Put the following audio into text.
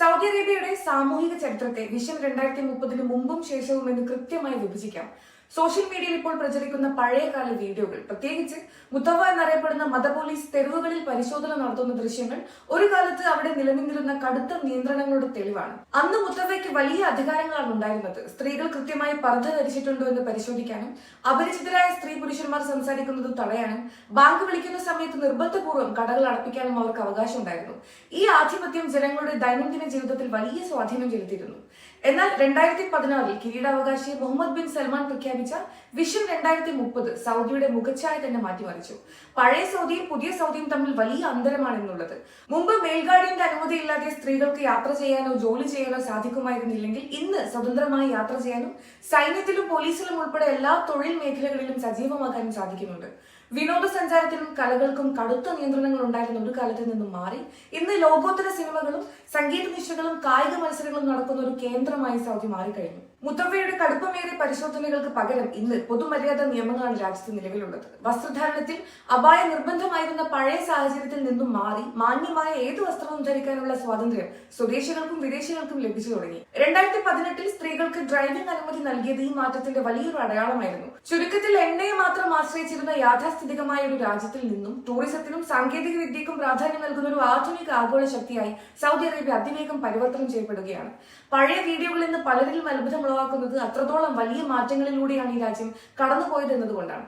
Saudi അറേബ്യയുടെ സാമൂഹിക ചരിത്രത്തെ വിഷം രണ്ടായിരത്തി മുപ്പതിന് മുമ്പും ശേഷവും എന്ന് കൃത്യമായി വിഭജിക്കാം. സോഷ്യൽ മീഡിയയിൽ ഇപ്പോൾ പ്രചരിക്കുന്ന പഴയകാല വീഡിയോകൾ പ്രത്യേകിച്ച് മുത്തവ എന്നറിയപ്പെടുന്ന മത പോലീസ് തെരുവുകളിൽ പരിശോധന നടത്തുന്ന ദൃശ്യങ്ങൾ ഒരു കാലത്ത് അവിടെ നിലനിന്നിരുന്ന കടുത്ത നിയന്ത്രണങ്ങളുടെ തെളിവാണ്. അന്ന് മുത്തവയ്ക്ക് വലിയ അധികാരങ്ങളാണ് ഉണ്ടായിരുന്നത്. സ്ത്രീകൾ കൃത്യമായി പർദ്ധ ധരിച്ചിട്ടുണ്ടോ എന്ന് പരിശോധിക്കാനും അപരിചിതരായ സ്ത്രീ പുരുഷന്മാർ സംസാരിക്കുന്നത് തടയാനും ബാങ്ക് വിളിക്കുന്ന സമയത്ത് നിർബന്ധപൂർവം കടകൾ അടപ്പിക്കാനും അവർക്ക് അവകാശം ഉണ്ടായിരുന്നു ഈ ആധിപത്യം ജനങ്ങളുടെ ദൈനംദിന ജീവിതത്തിൽ വലിയ സ്വാധീനം ചെലുത്തിയിരുന്നു. എന്നാൽ രണ്ടായിരത്തി പതിനാറിൽ കിരീടാവകാശി മുഹമ്മദ് ബിൻ സൽമാൻ പ്രഖ്യാപിച്ച വിഷൻ രണ്ടായിരത്തി മുപ്പത് സൗദിയുടെ മുഖച്ഛായ തന്നെ മാറ്റിമറിച്ചു. പഴയ സൗദിയും പുതിയ സൗദിയും തമ്മിൽ വലിയ അന്തരമാണെന്നുള്ളത്. മുമ്പ് മേൽഗാഡിയുടെ അനുമതിയില്ലാതെ സ്ത്രീകൾക്ക് യാത്ര ചെയ്യാനോ ജോലി ചെയ്യാനോ സാധിക്കുമായിരുന്നില്ലെങ്കിൽ ഇന്ന് സ്വതന്ത്രമായി യാത്ര ചെയ്യാനും സൈന്യത്തിലും പോലീസിലും ഉൾപ്പെടെ എല്ലാ തൊഴിൽ മേഖലകളിലും സജീവമാക്കാനും സാധിക്കുന്നുണ്ട്. വിനോദസഞ്ചാരത്തിലും കലകൾക്കും കടുത്ത നിയന്ത്രണങ്ങൾ ഉണ്ടായിരുന്ന ഒരു കാലത്ത് നിന്നും മാറി. ഇന്ന് ലോകോത്തര സിനിമകളും സംഗീത നിശകളും കായിക മത്സരങ്ങളും നടക്കുന്ന ഒരു കേന്ദ്രമായി സൗദി മാറിക്കഴിഞ്ഞു. മുത്തവയുടെ കടുപ്പമേറിയ പരിശോധനകൾക്ക് പകരം ഇന്ന് പൊതുമര്യാദ നിയമങ്ങളാണ് രാജ്യത്ത് നിലവിലുള്ളത്. വസ്ത്രധാരണത്തിൽ അപായ നിർബന്ധമായിരുന്ന പഴയ സാഹചര്യത്തിൽ നിന്നും മാറി മാന്യമായ ഏത് വസ്ത്രവും ധരിക്കാനുള്ള സ്വാതന്ത്ര്യം സ്വദേശികൾക്കും വിദേശികൾക്കും ലഭിച്ചു തുടങ്ങി. രണ്ടായിരത്തി പതിനെട്ടിൽ സ്ത്രീകൾക്ക് ഡ്രൈവിംഗ് അനുമതി നൽകിയത് ഈ മാറ്റത്തിന്റെ വലിയൊരു അടയാളമായിരുന്നു. ചുരുക്കത്തിൽ എണ്ണയെ മാത്രം ആശ്രയിച്ചിരുന്ന യാഥാസ്ഥിതികമായ ഒരു രാജ്യത്തിൽ നിന്നും ടൂറിസത്തിനും സാങ്കേതിക വിദ്യക്കും പ്രാധാന്യം നൽകുന്ന ഒരു ആധുനിക ആഗോള ശക്തിയായി സൗദി അറേബ്യ അതിവേഗം പരിവർത്തനം ചെയ്യപ്പെടുകയാണ്. പഴയ വീഡിയോകളിൽ നിന്ന് പലരിലും അത്ഭുതം ഉളവാക്കുന്നത് അത്രത്തോളം വലിയ മാറ്റങ്ങളിലൂടെയാണ് ഈ രാജ്യം കടന്നുപോയത് എന്നതുകൊണ്ടാണ്